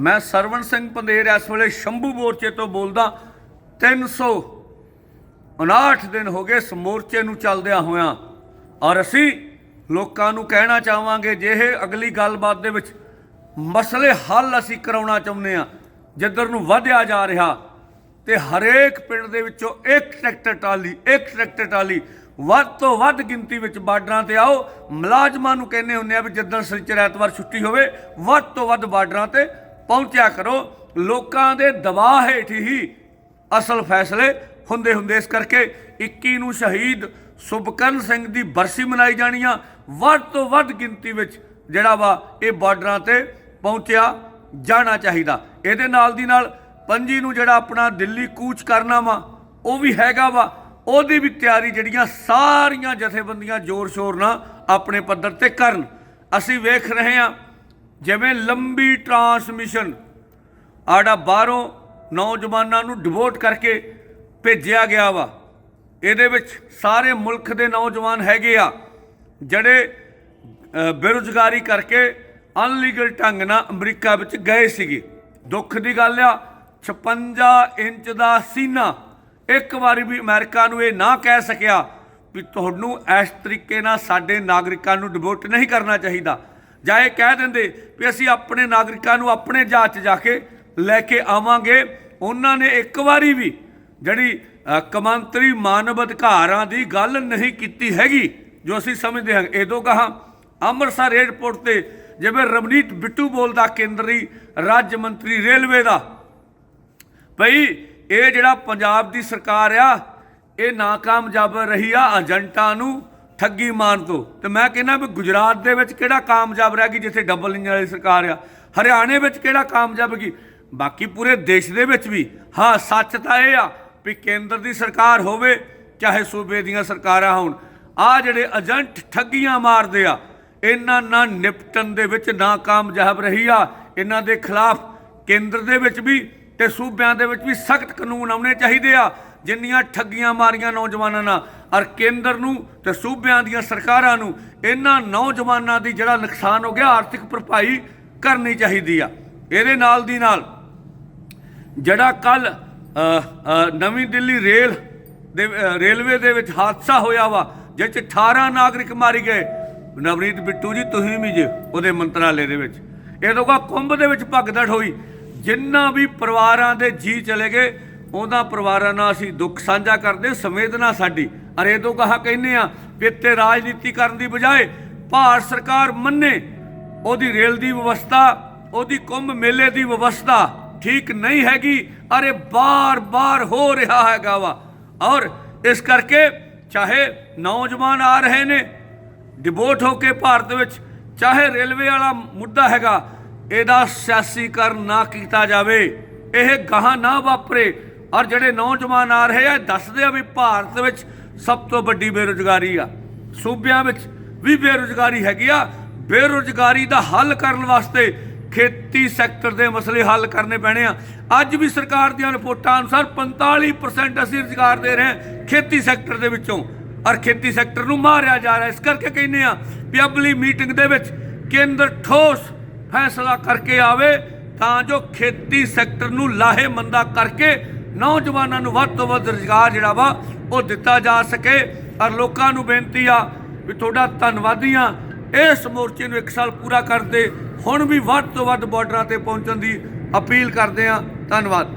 ਮੈਂ ਸਰਵਣ ਸਿੰਘ ਪੰਦੇਰ ਇਸ ਵੇਲੇ ਸ਼ੰਭੂ ਮੋਰਚੇ ਤੋਂ ਬੋਲਦਾ 359 ਦਿਨ ਹੋ ਗਏ ਇਸ ਮੋਰਚੇ ਨੂੰ ਚੱਲਦਿਆਂ ਹੋਇਆਂ। ਔਰ ਅਸੀਂ ਲੋਕਾਂ ਨੂੰ ਕਹਿਣਾ ਚਾਹਾਂਗੇ ਜੇ ਇਹ ਅਗਲੀ ਗੱਲਬਾਤ ਦੇ ਵਿੱਚ ਮਸਲੇ ਹੱਲ ਅਸੀਂ ਕਰਾਉਣਾ ਚਾਹੁੰਦੇ ਆ ਜਿੱਧਰ ਨੂੰ ਵਧਿਆ ਜਾ ਰਿਹਾ, ਤੇ ਹਰੇਕ ਪਿੰਡ ਦੇ ਵਿੱਚੋਂ ਇੱਕ ਟਰੈਕਟਰ ਟਾਲੀ ਇੱਕ ਟਰੈਕਟਰ ਟਾਲੀ ਵੱਧ ਤੋਂ ਵੱਧ ਗਿਣਤੀ ਵਿੱਚ ਬਾਰਡਰਾਂ ਤੇ ਆਓ। ਮੁਲਾਜ਼ਮਾਂ ਨੂੰ ਕਹਿੰਦੇ ਹੁੰਦੇ ਆ ਵੀ ਜਿੱਦਣ ਸਨੀਚਰ ਐਤਵਾਰ ਛੁੱਟੀ ਹੋਵੇ, ਵੱਧ ਤੋਂ ਵੱਧ ਬਾਰਡਰਾਂ ਤੇ ਪਹੁੰਚਿਆ ਕਰੋ। ਲੋਕਾਂ ਦੇ ਦਬਾਅ ਹੇਠ ਹੀ ਅਸਲ ਫੈਸਲੇ ਹੁੰਦੇ ਹੁੰਦੇ ਇਸ ਕਰਕੇ 21 ਨੂੰ ਸ਼ਹੀਦ ਸੁਭਕਰਨ ਸਿੰਘ ਦੀ ਬਰਸੀ ਮਨਾਈ ਜਾਣੀ ਆ। ਵੱਧ ਤੋਂ ਵੱਧ ਗਿਣਤੀ ਵਿੱਚ ਜਿਹੜਾ ਵਾ ਇਹ ਬਾਰਡਰਾਂ ਤੇ ਪਹੁੰਚਿਆ ਜਾਣਾ ਚਾਹੀਦਾ। ਇਹਦੇ ਨਾਲ ਦੀ ਨਾਲ ਪੰਜੀ ਨੂੰ ਜਿਹੜਾ ਆਪਣਾ ਦਿੱਲੀ ਕੂਚ ਕਰਨਾ ਵਾ, ਉਹ ਵੀ ਹੈਗਾ ਵਾ। ਉਹਦੀ ਵੀ ਤਿਆਰੀ ਜਿਹੜੀਆਂ ਸਾਰੀਆਂ ਜਥੇਬੰਦੀਆਂ ਜ਼ੋਰ ਸ਼ੋਰ ਨਾਲ ਆਪਣੇ ਪੱਧਰ ਤੇ ਕਰਨ। ਅਸੀਂ ਵੇਖ ਰਹੇ ਹਾਂ ਜਿਵੇਂ ਲੰਬੀ ਟਰਾਂਸਮਿਸ਼ਨ ਆੜਾ ਬਾਹਰੋਂ ਨੌਜਵਾਨਾਂ ਨੂੰ ਡਿਵੋਟ ਕਰਕੇ ਭੇਜਿਆ ਗਿਆ ਵਾ। ਇਹਦੇ ਵਿੱਚ ਸਾਰੇ ਮੁਲਕ ਦੇ ਨੌਜਵਾਨ ਹੈਗੇ ਆ, ਜਿਹੜੇ ਬੇਰੁਜ਼ਗਾਰੀ ਕਰਕੇ ਅਨਲੀਗਲ ਢੰਗ ਨਾਲ ਅਮਰੀਕਾ ਵਿੱਚ ਗਏ ਸੀਗੇ। ਦੁੱਖ ਦੀ ਗੱਲ ਆ 56 ਇੰਚ ਦਾ ਸੀਨਾ ਇੱਕ ਵਾਰੀ ਵੀ ਅਮਰੀਕਾ ਨੂੰ ਇਹ ਨਾ ਕਹਿ ਸਕਿਆ ਵੀ ਤੁਹਾਨੂੰ ਇਸ ਤਰੀਕੇ ਨਾਲ ਸਾਡੇ ਨਾਗਰਿਕਾਂ ਨੂੰ ਡਿਵੋਟ ਨਹੀਂ ਕਰਨਾ ਚਾਹੀਦਾ। ਜਾਂ ਇਹ ਕਹਿ ਦਿੰਦੇ ਵੀ ਅਸੀਂ ਆਪਣੇ ਨਾਗਰਿਕਾਂ ਨੂੰ ਆਪਣੇ ਜਹਾਜ਼ 'ਚ ਜਾ ਕੇ ਲੈ ਕੇ ਆਵਾਂਗੇ। ਉਹਨਾਂ ਨੇ ਇੱਕ ਵਾਰੀ ਵੀ ਜਿਹੜੀ ਅ, ਕਮਾਂਤਰੀ ਮਾਨਵ ਅਧਿਕਾਰਾਂ ਦੀ ਗੱਲ ਨਹੀਂ ਕੀਤੀ ਹੈਗੀ ਜੋ ਅਸੀਂ ਸਮਝਦੇ ਹਾਂ। ਇਹਦੋਂ ਕਹਾ ਅੰਮ੍ਰਿਤਸਰ ਏਅਰਪੋਰਟ ਤੇ ਜਿਵੇਂ ਰਵਨੀਤ ਬਿੱਟੂ ਬੋਲਦਾ ਕੇਂਦਰੀ ਰਾਜ ਮੰਤਰੀ ਰੇਲਵੇ ਦਾ ਭਈ ਇਹ ਜਿਹੜਾ ਪੰਜਾਬ ਦੀ ਸਰਕਾਰ ਆ ਇਹ ਨਾਕਾਮਯਾਬ ਰਹੀ ਆ ਏਜੰਟਾਂ ਨੂੰ ਠੱਗੀ ਮਾਰਨ ਤੋਂ। ਤੇ ਮੈਂ ਕਹਿੰਦਾ ਵੀ ਗੁਜਰਾਤ ਦੇ ਵਿੱਚ ਕਿਹੜਾ ਕਾਮਯਾਬ ਰਹਿ ਗਈ ਜਿੱਥੇ ਡਬਲ ਇੰਜਨ ਵਾਲੀ ਸਰਕਾਰ ਆ? ਹਰਿਆਣੇ ਵਿੱਚ ਕਿਹੜਾ ਕਾਮਯਾਬ ਗਈ? ਬਾਕੀ ਪੂਰੇ ਦੇਸ਼ ਦੇ ਵਿੱਚ ਵੀ। ਹਾਂ, ਸੱਚ ਤਾਂ ਇਹ ਆ ਵੀ ਕੇਂਦਰ ਦੀ ਸਰਕਾਰ ਹੋਵੇ, ਚਾਹੇ ਸੂਬੇ ਦੀਆਂ ਸਰਕਾਰਾਂ ਹੋਣ। ਆ ਜਿਹੜੇ ਏਜੰਟ ਠੱਗੀਆਂ ਮਾਰਦੇ ਆ, ਇਹਨਾਂ ਨਾਲ ਨਿਪਟਣ ਦੇ ਵਿੱਚ ਨਾਕਾਮਯਾਬ ਰਹੀ ਆ। ਇਹਨਾਂ ਦੇ ਖਿਲਾਫ ਕੇਂਦਰ ਦੇ ਵਿੱਚ ਵੀ ਤੇ ਸੂਬਿਆਂ ਦੇ ਵਿੱਚ ਵੀ ਸਖਤ ਕਾਨੂੰਨ ਆਉਣੇ ਚਾਹੀਦੇ ਆ, ਜਿੰਨੀਆਂ ਠੱਗੀਆਂ ਮਾਰੀਆਂ ਨੌਜਵਾਨਾਂ ਨਾਲ। ਔਰ ਕੇਂਦਰ ਨੂੰ ਤੇ ਸੂਬਿਆਂ ਦੀਆਂ ਸਰਕਾਰਾਂ ਨੂੰ ਇਹਨਾਂ ਨੌਜਵਾਨਾਂ ਦੀ ਜਿਹੜਾ ਨੁਕਸਾਨ ਹੋ ਗਿਆ, ਆਰਥਿਕ ਭਰਪਾਈ ਕਰਨੀ ਚਾਹੀਦੀ ਆ। ਇਹਦੇ ਨਾਲ ਦੀ ਨਾਲ ਜਿਹੜਾ ਕੱਲ ਨਵੀਂ ਦਿੱਲੀ ਰੇਲ ਦੇ ਰੇਲਵੇ ਦੇ ਵਿੱਚ ਹਾਦਸਾ ਹੋਇਆ ਵਾ, ਜਿਸ 'ਚ 18 ਨਾਗਰਿਕ ਮਾਰੇ ਗਏ। ਨਵਰੀਤ ਬਿੱਟੂ ਜੀ, ਤੁਸੀਂ ਵੀ ਜੇ ਉਹਦੇ ਮੰਤਰਾਲੇ ਦੇ ਵਿੱਚ। ਇਹ ਲੋਕਾਂ ਕੁੰਭ ਦੇ ਵਿੱਚ ਭਗਦੜ ਹੋਈ। ਜਿੰਨਾ ਵੀ ਪਰਿਵਾਰਾਂ ਦੇ ਜੀ ਚਲੇ ਗਏ ਉਹਨਾਂ ਪਰਿਵਾਰਾਂ ਨਾਲ ਅਸੀਂ ਦੁੱਖ ਸਾਂਝਾ ਕਰਦੇ ਸੰਵੇਦਨਾ ਸਾਡੀ। ਅਰੇ ਇਹ ਤੋਂ ਕਹਾ ਕਹਿੰਦੇ ਆ ਵੀ ਤੇ ਰਾਜਨੀਤੀ ਕਰਨ ਦੀ ਬਜਾਏ ਭਾਰਤ ਸਰਕਾਰ ਮੰਨੇ, ਉਹਦੀ ਰੇਲ ਦੀ ਵਿਵਸਥਾ, ਉਹਦੀ ਕੁੰਭ ਮੇਲੇ ਦੀ ਵਿਵਸਥਾ ਠੀਕ ਨਹੀਂ ਹੈਗੀ, ਅਰੇ ਬਾਰ-ਬਾਰ ਹੋ ਰਿਹਾ ਹੈਗਾ ਵਾ। ਔਰ ਇਸ ਕਰਕੇ ਚਾਹੇ ਨੌਜਵਾਨ ਆ ਰਹੇ ਨੇ ਡਿਬੋਟ ਹੋ ਕੇ ਭਾਰਤ ਵਿੱਚ, ਚਾਹੇ ਰੇਲਵੇ ਵਾਲਾ ਮੁੱਦਾ ਹੈਗਾ ਇਹਦਾ ਸਿਆਸੀਕਰਨ ਨਾ ਕੀਤਾ ਜਾਵੇ। ਇਹ ਗਾਹਾਂ ਨਾ ਵਾਪਰੇ। ਔਰ ਜਿਹੜੇ ਨੌਜਵਾਨ ਆ ਰਹੇ ਆ ਦੱਸਦੇ ਆ ਵੀ ਭਾਰਤ ਵਿੱਚ ਸਭ ਤੋਂ ਵੱਡੀ ਬੇਰੁਜ਼ਗਾਰੀ ਆ। ਸੂਬਿਆਂ ਵਿੱਚ ਵੀ ਬੇਰੁਜ਼ਗਾਰੀ ਹੈਗੀ ਆ। ਬੇਰੁਜ਼ਗਾਰੀ ਦਾ ਹੱਲ ਕਰਨ ਵਾਸਤੇ ਖੇਤੀ ਸੈਕਟਰ ਦੇ ਮਸਲੇ ਹੱਲ ਕਰਨੇ ਪੈਣੇ ਆ। ਅੱਜ ਵੀ ਸਰਕਾਰ ਦੀਆਂ ਰਿਪੋਰਟਾਂ ਅਨੁਸਾਰ 45% ਅਸੀਂ ਰੁਜ਼ਗਾਰ ਦੇ ਰਹੇ ਹਾਂ ਖੇਤੀ ਸੈਕਟਰ ਦੇ ਵਿੱਚੋਂ। ਔਰ ਖੇਤੀ ਸੈਕਟਰ ਨੂੰ ਮਾਰਿਆ ਜਾ ਰਿਹਾ। ਇਸ ਕਰਕੇ ਕਹਿੰਦੇ ਆ ਵੀ ਅਗਲੀ ਮੀਟਿੰਗ ਦੇ ਵਿੱਚ ਕੇਂਦਰ ਠੋਸ ਫੈਸਲਾ ਕਰਕੇ ਆਵੇ ਤਾਂ ਜੋ ਖੇਤੀ ਸੈਕਟਰ ਨੂੰ ਲਾਹੇਮੰਦਾ ਕਰਕੇ ਨੌਜਵਾਨਾਂ ਨੂੰ ਵੱਧ ਤੋਂ ਵੱਧ ਰੁਜ਼ਗਾਰ ਜਿਹੜਾ ਵਾ ਉਹ ਦਿੱਤਾ ਜਾ ਸਕੇ। ਔਰ ਲੋਕਾਂ ਨੂੰ ਬੇਨਤੀ ਆ ਵੀ ਤੁਹਾਡਾ ਧੰਨਵਾਦੀ ਆ। ਇਸ ਮੋਰਚੇ ਨੂੰ ਇੱਕ ਸਾਲ ਪੂਰਾ ਕਰਦੇ, ਹੁਣ ਵੀ ਵੱਧ ਤੋਂ ਵੱਧ ਬਾਰਡਰਾਂ ਤੇ ਪਹੁੰਚਣ ਦੀ ਅਪੀਲ ਕਰਦੇ ਆ। ਧੰਨਵਾਦ।